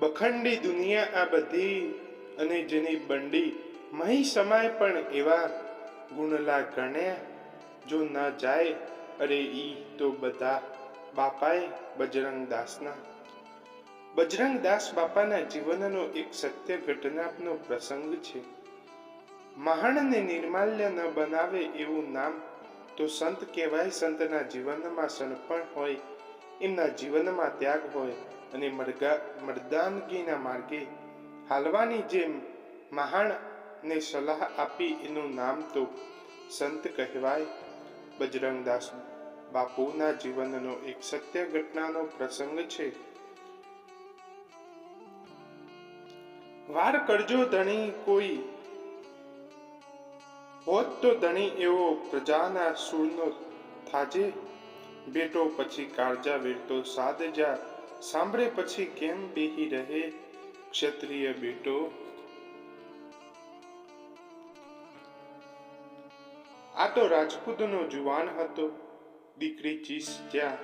બખંડી દુનિયા આ બધી અને જેની બંડી મહી સમાય પણ એવા ગુણલા ગણ્યા જો ન જાય, અરે ઈ તો બધા બાપાએ બજરંગ દાસના બજરંગ દાસ બાપાના જીવનનો એક સત્ય ઘટનાનો પ્રસંગ છે. મહાણને નિર્માલ્ય ન બનાવે એવું નામ તો સંત કહેવાય સંતના જીવનમાં સણપણ હોય, એમના જીવનમાં ત્યાગ હોય. અને મર્દાનગીના માર્ગે હાલવાની જેમ મહાણને સલાહ આપી એનું નામ તો સંત કહેવાય. બજરંગદાસ બાપુના જીવનનો એક સત્ય ઘટનાનો પ્રસંગ છે. વાર કરજો ધણી કોઈ, હોત તો ધણી એવો પ્રજાના સૂળનો થાજે. બેટો પછી કાળજા વેરતો સાદજા સાંભળે પછી કેમ બેહી રહે ક્ષત્રિય બેટો? આ તો રાજપૂતનો જુવાન હતો. દીકરી ચીસ જ્યાં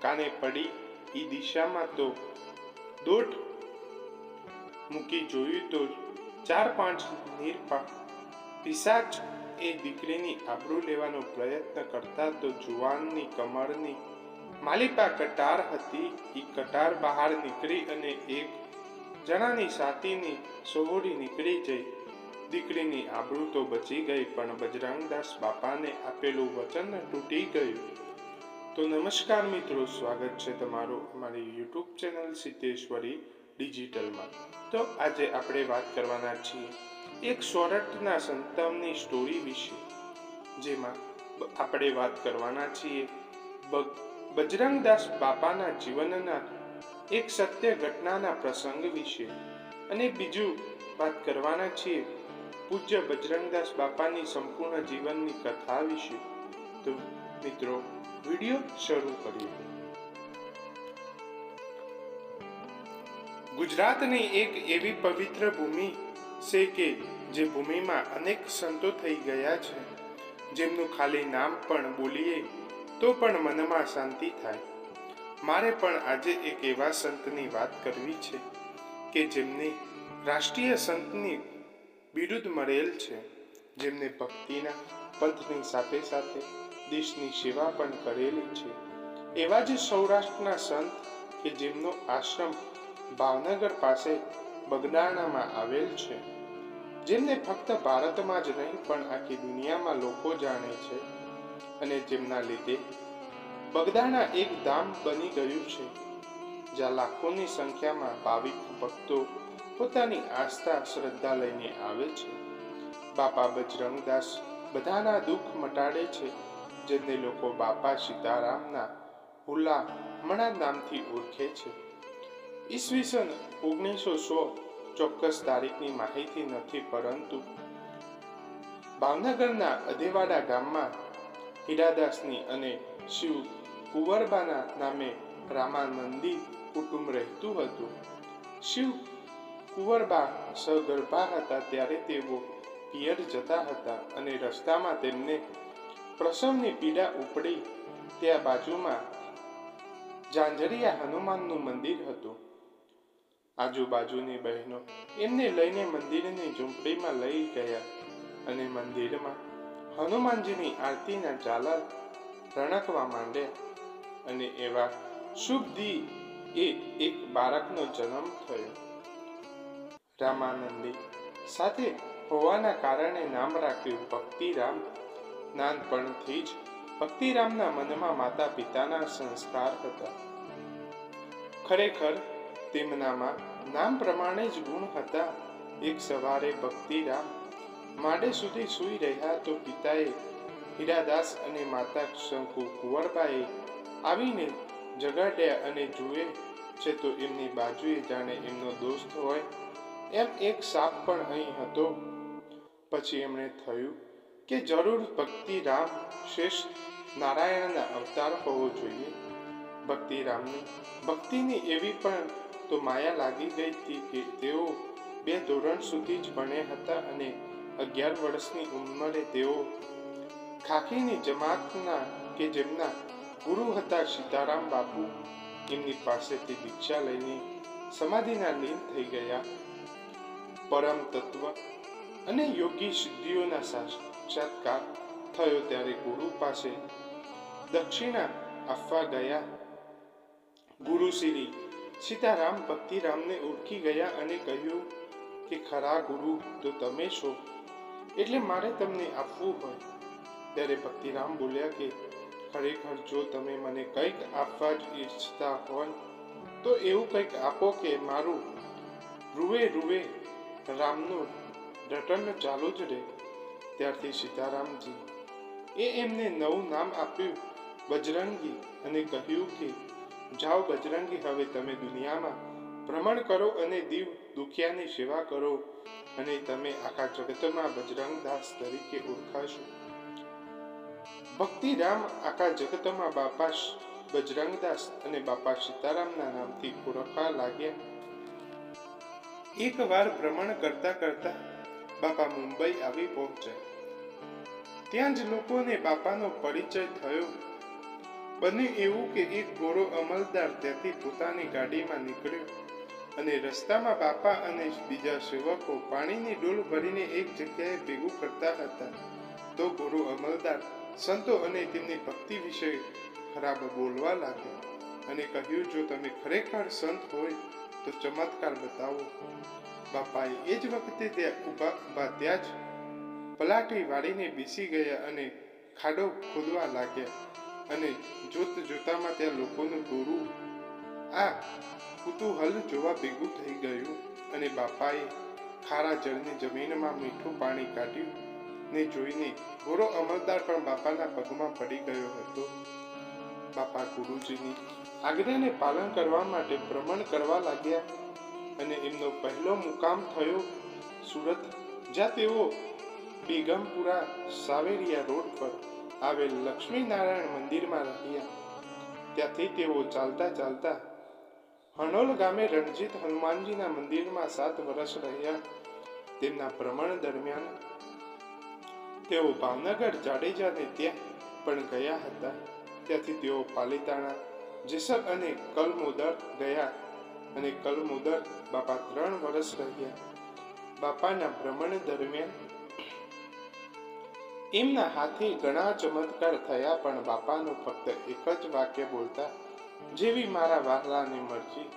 કાને પડી એ દિશામાં તો. દોઢ મૂકી જોયું તો ચાર પાંચ નીરપા. પિસાચ એ દીકરીની આબરૂ લેવાનો પ્રયત્ન કરતા તો જુવાનની કમરની માલિપા કટાર હતી. એ કટાર બહાર નીકળી અને એક જણાની સાતીની સોહોડી નીકળી જઈ. દીકરીની આબરૂ તો બચી ગઈ, પણ બજરંગદાસ બાપાને આપેલું વચન તૂટી ગયું. તો નમસ્કાર મિત્રો, સ્વાગત છે તમારું અમારી યુટ્યુબ ચેનલ સિદ્ધેશ્વરી ડિજિટલમાં. તો આજે આપણે વાત કરવાના છીએ એક સોરઠના સંતમની સ્ટોરી વિશે, જેમાં આપણે વાત કરવાના છીએ બ- બજરંગદાસ બાપાના જીવનના એક સત્ય ઘટનાના પ્રસંગ વિશે અને બીજું વાત કરવાના છીએ પૂજ્ય બજરંગદાસ બાપાની સંપૂર્ણ જીવનની કથા વિશે. તો મિત્રો, વિડિયો શરૂ કરીએ. ગુજરાતની એક એવી પવિત્ર ભૂમિ છે કે જે ભૂમિમાં અનેક સંતો થઈ ગયા છે. જેમનું ખાલી નામ પણ બોલીએ તો પણ મનમાં શાંતિ થાય. મારે પણ આજે એક એવા સંતની વાત કરવી છે કે જેમને રાષ્ટ્રીય સંતની બિરુદ મળેલ છે. જેમને ભક્તિના પંથની સાથે સાથે દેશની સેવા પણ કરેલી છે. એવા જ સૌરાષ્ટ્રના સંત કે જેમનો આશ્રમ ભાવનગર પાસે બગદાણામાં આવેલ છે. જેમને ફક્ત ભારતમાં જ નહીં, પણ આખી દુનિયામાં લોકો જાણે છે અને જેમના લીધે બગદાણા એક ધામ બની ગયું છે, જ્યાં લાખોની સંખ્યામાં ભાવિક ભક્તો પોતાની આસ્થા શ્રદ્ધા લઈને આવે છે. બાપા બજરંગદાસ બધાના દુઃખ મટાડે છે જેને લોકો બાપા સીતારામના હુલા મણા નામથી ઓળખે છે. ઈસવીસન ઓગણીસો સો ચોક્કસ તારીખની માહિતી નથી, પરંતુ ભાવનગરના અધેવાડા ગામમાં હીરાદાસની અને શિવ કુંવરબાના નામે રામાનંદી કુટુંબ રહેતું હતું. શિવ કુંવરબા સગર્ભા હતા ત્યારે તેઓ પિયર જતા હતા અને રસ્તામાં તેમને પ્રસવની પીડા ઉપડી. ત્યાં બાજુમાં જાંજરિયા હનુમાનનું મંદિર હતું. આજુબાજુની બહેનો એમને લઈને મંદિરની ઝૂંપડીમાં લઈ ગયા અને મંદિરમાં હનુમાનજીની આરતીના ઝાલર રણકવા માંડ્યા અને એવા શુભ દી એ એક બાળકનો જન્મ થયો. રામાનંદી સાથે હોવાના કારણે નામ રાખ્યું ભક્તિરામ. નાનપણથી જ ભક્તિરામના મનમાં માતા પિતાના સંસ્કાર હતા. ખરેખર તેમનામાં નામ પ્રમાણે જ ગુણ હતા. એક સવારે ભક્તિરામ માડે સુધી સૂઈ રહ્યા તો પિતાએ હીરાદાસ અને માતા શંકુ કુંવરબાએ આવીને જગાડ્યા અને જુએ છે તો એમની બાજુએ જાણે એમનો દોસ્ત હોય. એમ એક સાપ પણ અહીં હતો. પછી એમણે થયું કે જરૂર ભક્તિ રામ શ્રેષ્ઠ નારાયણના અવતાર હોવો જોઈએ. ભક્તિ રામની ભક્તિની એવી પણ તો માયા લાગી ગઈ હતી કે તેઓ બે ધોરણ સુધી જ ભણ્યા હતા અને અગિયાર વર્ષની ઉંમરે તેઓ ખાખીની જમાતના કે જેમના ગુરુ હતા સીતારામ બાપુ, એમની પાસેથી દીક્ષા લઈને સમાધિના લીન થઈ ગયા. પરમ તત્વ અને યોગી સિદ્ધિઓના સાક્ષાત્કાર થયો ત્યારે ગુરુ પાસે દક્ષિણા આપવા ગયા. ગુરુ શ્રી સીતારામ ભક્તિરામને ઓળખી ગયા અને કહ્યું કે, ખરા ગુરુ, તો તમે છો? એટલે મારે તમને આપવું હોય. ત્યારે ભક્તિરામ બોલ્યા કે, ખરેખર જો તમે મને કંઈક આપવા જ ઈચ્છતા હોય, તો એવું કંઈક આપો કે મારું રૂવે રૂવે રામનું રટન ચાલુ જ રહે. ત્યારથી સીતારામજી એ એમને નવું નામ આપ્યું, બજરંગી, અને કહ્યું કે, જાઓ બજરંગી, હવે તમે દુનિયામાં ભ્રમણ કરો અને દીવ દુખિયાની સેવા કરો અને તમે આખા જગતમાં બજરંગદાસ તરીકે ઓળખાશો. ભક્તિ રામ આખા જગતમાં બાપા બજરંગદાસ અને બાપા સીતારામના નામથી ઓળખવા લાગ્યા. એકવાર ભ્રમણ કરતા કરતા બાપા મુંબઈ આવી પહોંચ્યા. ત્યાં જ લોકોને બાપાનો પરિચય થયો. બન્યું એવું કે એક ગોરો અમલદાર ત્યાંથી પોતાની ગાડીમાં નીકળ્યો. અને રસ્તામાં બાપા અને બીજા સેવકો પાણીની ડોલ ભરીને એક જગ્યાએ ભેગું કરતા હતા. તો ગુરુ અમલદાર, સંતો અને તેમની ભક્તિ વિશે ખરાબ બોલવા લાગ્યા અને કહ્યું, જો તમે ખરેખર સંત હોય, તો ચમત્કાર બતાવો. બાપાએ એ જ વખતે ત્યાં ઊભા ઊભા ત્યાં જ પલાટી વાળીને બેસી ગયા અને ખાડો ખોદવા લાગ્યા. અને જોત જોતામાં ત્યાં લોકોનું ટોળું આ કુતૂહલ જોવા ભેગું થઈ ગયું અને બાપાએ ખારા જળની જમીનમાં મીઠું પાણી કાઢ્યું ને જોઈને ગોરો અમલદાર પણ બાપાના પગમાં પડી ગયો હતો. બાપા ગુરુજીની આજ્ઞાને પાલન કરવા માટે ભ્રમણ કરવા લાગ્યા અને એમનો પહેલો મુકામ થયો સુરત, જ્યાં તેઓ બેગમપુરા સાવેરિયા રોડ પર આવેલ લક્ષ્મીનારાયણ મંદિરમાં રહ્યા. ત્યાંથી તેઓ ચાલતા ચાલતા હણોલ ગામે રણજીત હનુમાનજીના મંદિરમાં સાત વર્ષ રહ્યા. તેમના ભ્રમણ દરમિયાન તેઓ ભાવનગર જાડેજાને ત્યાં પણ ગયા હતા. ત્યાંથી તેઓ પાલીતાણા જેસર અને કલમોદર ગયા અને કલમોદર બાપા ત્રણ વર્ષ રહ્યા. બાપાના ભ્રમણ દરમિયાન એમના હાથે ઘણા ચમત્કાર થયા, પણ બાપાનું ફક્ત એક જ વાક્ય બોલતા જેવી મારા વાહલાની મરજી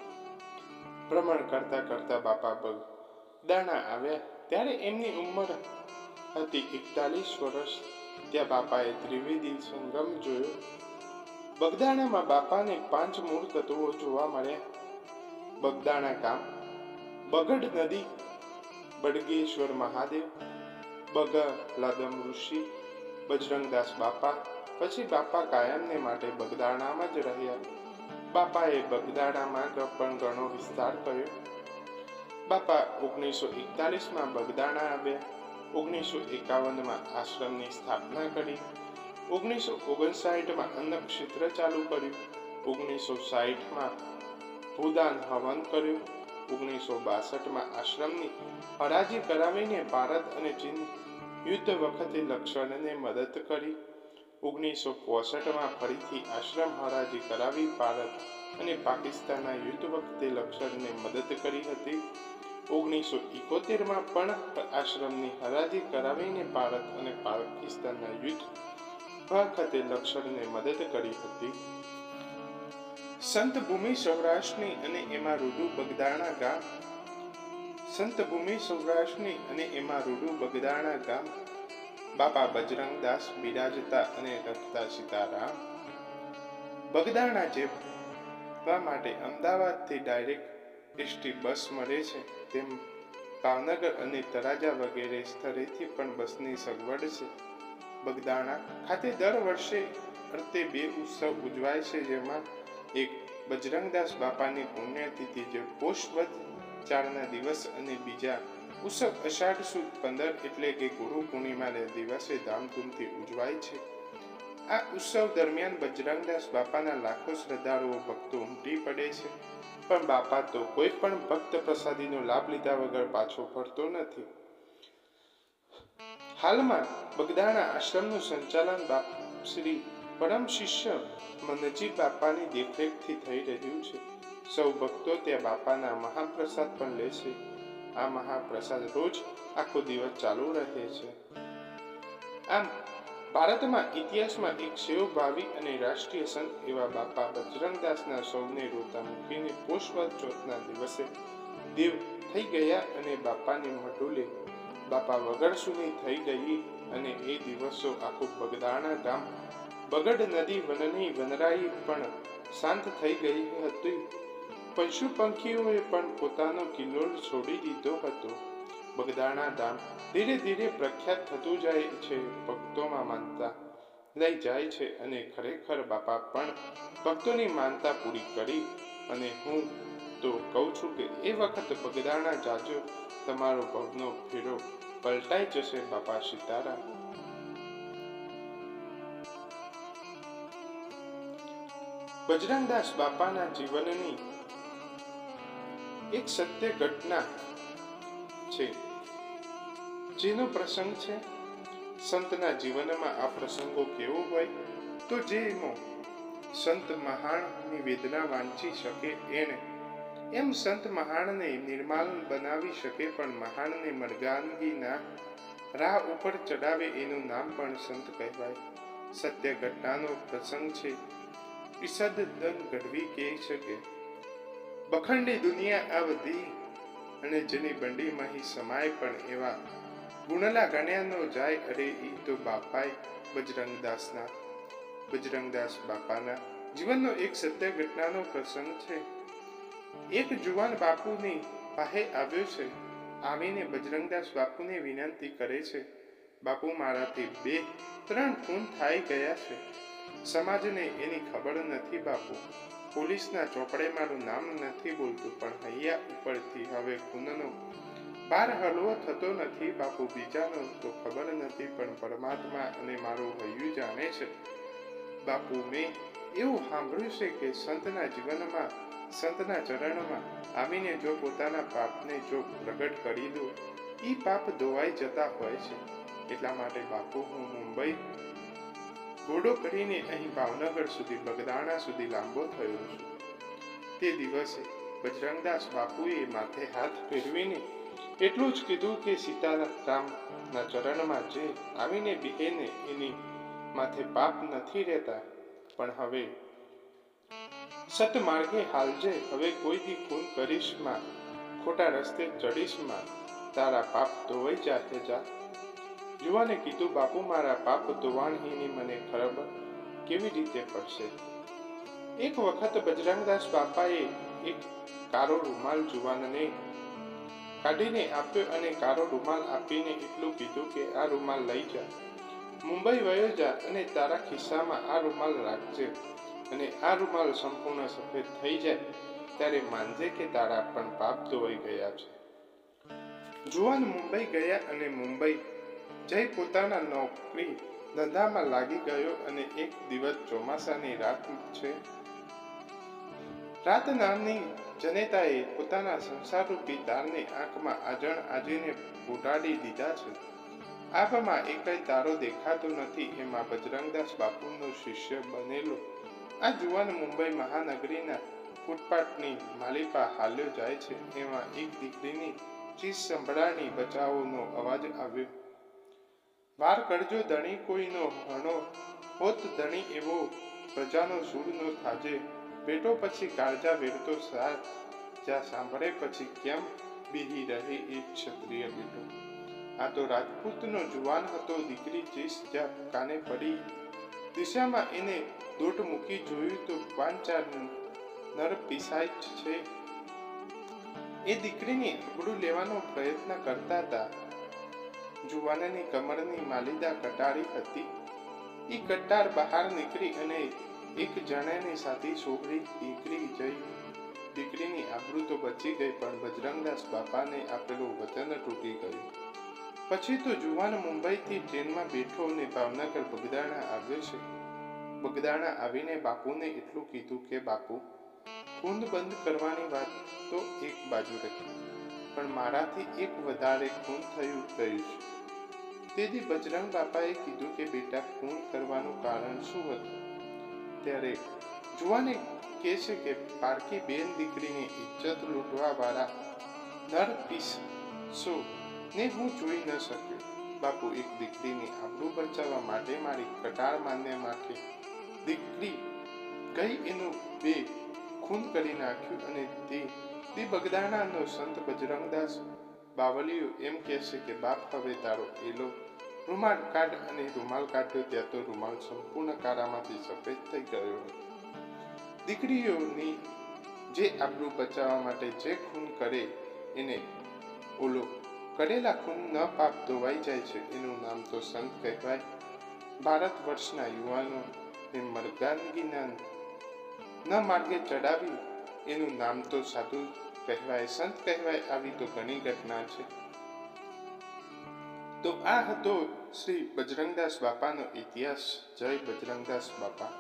ભ્રમણ કરતા કરતા બાપા બગ દાણા આવ્યા. ત્યારે એમની ઉંમર હતી એકતાલીસ વર્ષ. ત્યાં બાપાએ ત્રિવેદી સંગમ જોયો. બગદાણામાં બાપાને પાંચ મૂળ તત્વો જોવા મળ્યા. બગદાણા ગામ બગડ નદી બડગેશ્વર મહાદેવ બગ લાદમ ઋષિ, બજરંગદાસ બાપા. પછી બાપા કાયમને માટે બગદાણામાં જ રહ્યા. બાપાએ બગદાણામાં પણ ઘણો વિસ્તાર કર્યો. બાપા ઓગણીસો એકતાલીસમાં બગદાણા આવ્યા. ઓગણીસો એકાવનમાં આશ્રમની સ્થાપના કરી. ઓગણીસો ઓગણસાઠમાં અન્નક્ષેત્ર ચાલુ કર્યું. ઓગણીસો સાઠમાં ભૂદાન હવન કર્યું. ઓગણીસો બાસઠમાં આશ્રમની હરાજી કરાવીને ભારત અને ચીન યુદ્ધ વખતે લક્ષણને મદદ કરી. ઓગણીસો પોસઠમાં ફરીથી આશ્રમ હરાજી કરાવી ભારત અને પાકિસ્તાનના યુદ્ધ વખતે લક્ષણને મદદ કરી હતી. ઓગણીસો ઇકોતેરમાં પણ આશ્રમની હરાજી કરાવીને ભારત અને પાકિસ્તાનના યુદ્ધ વખતે લક્ષણને મદદ કરી હતી. સંત ભૂમિ સૌરાષ્ટ્રની અને એમાં રૂડુ બગદાણા ગામ. સંત ભૂમિ સૌરાષ્ટ્રની અને એમાં રૂડુ બગદાણા ગામ. બાપા બજરંગદાસ, બિરાજતા અને રખતા સીતારામ. બગદાણા જવા માટે અમદાવાદથી ડાયરેક્ટ એસટી બસ મળે છે. તેમ ભાવનગર અને તરાજા વગેરે સ્થળેથી પણ બસની સગવડ છે. બગદાણા ખાતે દર વર્ષે અંતે બે ઉત્સવ ઉજવાય છે, જેમાં એક બજરંગદાસ બાપાની પુણ્યતિથિ જે પોષવદ ચારના દિવસ અને બીજા ઉત્સવ અષાઢ સુદ પંદર એટલે કે ગુરુ પૂર્ણિમાના દિવસે ધામધૂમથી ઉજવાય છે. આ ઉત્સવ દરમિયાન બજરંગદાસ બાપાના લાખો શ્રદ્ધાળુઓ ભક્તો ઉમટી પડે છે. પણ બાપા તો કોઈ પણ ભક્ત પ્રસાદીનો લાભ લીધા વગર પાછો ફરતો નથી. હાલમાં બગદાણા આશ્રમનું સંચાલન બાપ શ્રી પરમ શિષ્ય મનજી બાપાની દેખરેખથી થઈ રહ્યું છે. સૌ ભક્તો ત્યાં બાપાના મહાપ્રસાદ પણ લે છે. આ મહાપ્રસાદ રોજ આખો દિવસ ચાલુ રહે છે. આમ, ભારતમાં ઇતિહાસમાં એક સેવભાવી અને રાષ્ટ્રીય સંત એવા બાપા બજરંગદાસના સૌને રોતા મૂકીને પોષવદ ચોથના દિવસે દેવ થઈ ગયા અને બાપાને મઢુલે, બાપા વગર સુધી થઈ ગઈ અને એ દિવસો આખું બગદાણા ગામ, બગડ નદી વનની વનરાઈ પણ શાંત થઈ ગઈ હતી. પશુ પંખીઓએ પણ પોતાનો કિલ્લોલ છોડી દીધો હતો. બગદાણા ધામ ધીરે ધીરે પ્રખ્યાત થતું જાય છે, ભક્તોમાં માનતા લઈ જાય છે અને ખરેખર બાપા પણ ભક્તોની માનતા પૂરી કરી અને હું તો કહું છું કે એ વખત બગદાણા જાજો, તમારો ભવનો ફેરો પલટાઈ જશે બાપા સીતારામ. બજરંગદાસ બાપાના જીવનની એક સત્ય ઘટના છે, જેનો પ્રસંગ છે, સંતના જીવનમાં આ પ્રસંગો કેવો હોય, તો જેનો સંત મહાણની વેદના વાંચી શકે એને. એમ સંત મહાણને નિર્માલ બનાવી શકે, પણ મહાણને મરગાનગીના રાહ ઉપર ચડાવે એનું નામ પણ સંત કહેવાય. સત્ય ઘટનાનો પ્રસંગ છે, ઈસદ દન ઘડવી કહી શકે બખંડી દુનિયા આ બધી અને જેની બંડીમાં સમાય પણ એવા ગુણલા ગણ્યાનો જાય અરે ઈ તો બાપાય બજરંગદાસના, બજરંગદાસ બાપાના જીવનનો એક સત્ય ઘટનાનો પ્રસંગ છે. એક જુવાન બાપુની પાસે આવ્યો છે. આવીને બજરંગદાસ બાપુને વિનંતી કરે છે, બાપુ, મારાથી બે, ત્રણ ખૂન થઈ ગયા છે. સમાજને એની ખબર નથી બાપુ. પોલીસના ચોપડે મારું નામ નથી બોલતું, પણ હૈયા ઉપરથી હવે ખૂનનો બાર હલવો થતો નથી. બાપુ બીજાનો તો ખબર નથી, પણ પરમાત્મા અને મારું હૈયું જાણે છે. બાપુ, મેં એવું સાંભળ્યું છે કે સંતના જીવનમાં, સંતના ચરણમાં આવીને જો પોતાના પાપને જો પ્રગટ કરી દો એ પાપ ધોવાઈ જતા હોય છે. એટલા માટે બાપુ, હું મુંબઈ ઘોડો કરીને અહીં ભાવનગર સુધી બગદાણા સુધી લાંબો થયો છું. તે દિવસે બજરંગદાસ બાપુએ માથે હાથ ફેરવીને એટલું જ કીધું કે સીતારામના ચરણમાં જે આવીને બિહેને એની માથે પાપ નથી રહેતા, પણ હવે સતમાર્ગે હાલજે, હવે કોઈથી ખૂન કરીશમાં ખોટા રસ્તે ચડીશમાં તારા પાપ ધોવાઈ જાતે જા. યુવાને કીધું, બાપુ, મારા પાપ ધોવાણીની મને ખરાબ કેવી રીતે પડશે? એક વખત બજરંગદાસ બાપાએ એક કારો રૂમાલ જુવાનને કાઢીને આપ્યો અને કારો રૂમાલ આપીને એટલું કીધું કે, આ રૂમાલ લઈ જા. મુંબઈ વયો જા અને તારા ખિસ્સામાં આ રૂમાલ રાખજે અને આ રૂમાલ સંપૂર્ણ સફેદ થઈ જાય ત્યારે માનજે કે તારા પણ પાપ ધોવાઈ ગયા છે. જુવાન મુંબઈ ગયા અને મુંબઈ જઈ પોતાના નોકરી ધંધામાં લાગી ગયો અને એક દિવસ ચોમાસાની રાત છે. રાત નામની જનેતાએ પોતાના સંસારરૂપી તારને આંખમાં આજણ આજીને ઉડાડી દીધા છે. આંખમાં એકય તારો દેખાતો નથી, એમાં બજરંગદાસ બાપુનો શિષ્ય બનેલો. આ જુવાન મુંબઈ મહાનગરીના ફૂટપાથની માલિપા હાલ્યો જાય છે. એમાં એક દીકરીની ચીજ સંભળાણી બચાવોનો અવાજ આવ્યો. વાર કરજો ધણી કોઈનો હણો હોત ધણી એવો પ્રજાનો સૂર નો થાજે. બેટો પછી કાળજા વેરતો સાથ જ્યાં સાંભળે પછી કેમ બીહી રહે એ ક્ષત્રિય બેટો. આ તો રાજપૂતનો જુવાન હતો, દીકરી ચીસ જ્યાં કાને પડી. દિશામાં એને દોટ મૂકી જોયું તો પાંચ ચાર નર પીસાય છે. એ દીકરીની આબરૂ લેવાનો પ્રયત્ન કરતા હતા. જુવાનની કમરની માલિદા કટારી હતી. એ કટાર બહાર નીકળી અને એક જણાની સાથે છોકરી, દીકરી જઈ દીકરીની આબરૂ તો બચી ગઈ, પણ બજરંગદાસ બાપાને આપેલું વચન તૂટી ગયું. પછી તો જુવાન મુંબઈથી ટ્રેનમાં બેઠો અને ભાવનગર બગદાણા આવ્યો છે. બગદાણા આવીને બાપુને એટલું કીધું કે, બાપુ ખૂન બંધ કરવાની વાત તો એક બાજુ રહી પણ મારાથી એક વધારે ખૂન થયું ગયું છે. તેથી બજરંગ બાપાએ કીધું કે બેટા, ખૂન કરવાનું કારણ શું હતું? ત્યારે જુવાને કહે છે કે પારકી બેન દીકરીની ઇજ્જત લૂંટવા વાળા નર પીસો ને હું જોઈ ન શક્યો. બાપુ, એક દીકરીની આબરૂ બચાવવા માટે મારી કટાર માન્ય માટે દીકરી કઈ એનું બે ખૂન કરી નાખ્યું અને તે તે બગદાણાનો સંત બજરંગદાસ બાવલીઓ એમ કહેશે કે, બાપ, હવે તારો એલો રૂમાલ કાઢ અને રૂમાલ કાઢ્યો ત્યાં તો રૂમાલ સંપૂર્ણ કારામાંથી સફેદ થઈ ગયો દીકરીઓની જે આપણું બચાવવા માટે જે ખૂન કરે, એને ઓલો કરેલા ખૂન ન પાપ ધોવાઈ જાય છે. એનું નામ તો સંત કહેવાય. ભારત વર્ષના યુવાનો ને મર્ગાનગીના ન માર્ગે ચડાવી, એનું નામ તો સાધુ કહેવાય, સંત કહેવાય, આવી તો ઘણી ઘટના છે. તો આ હતો શ્રી બજરંગદાસ બાપાનો ઇતિહાસ. જય બજરંગદાસ બાપા.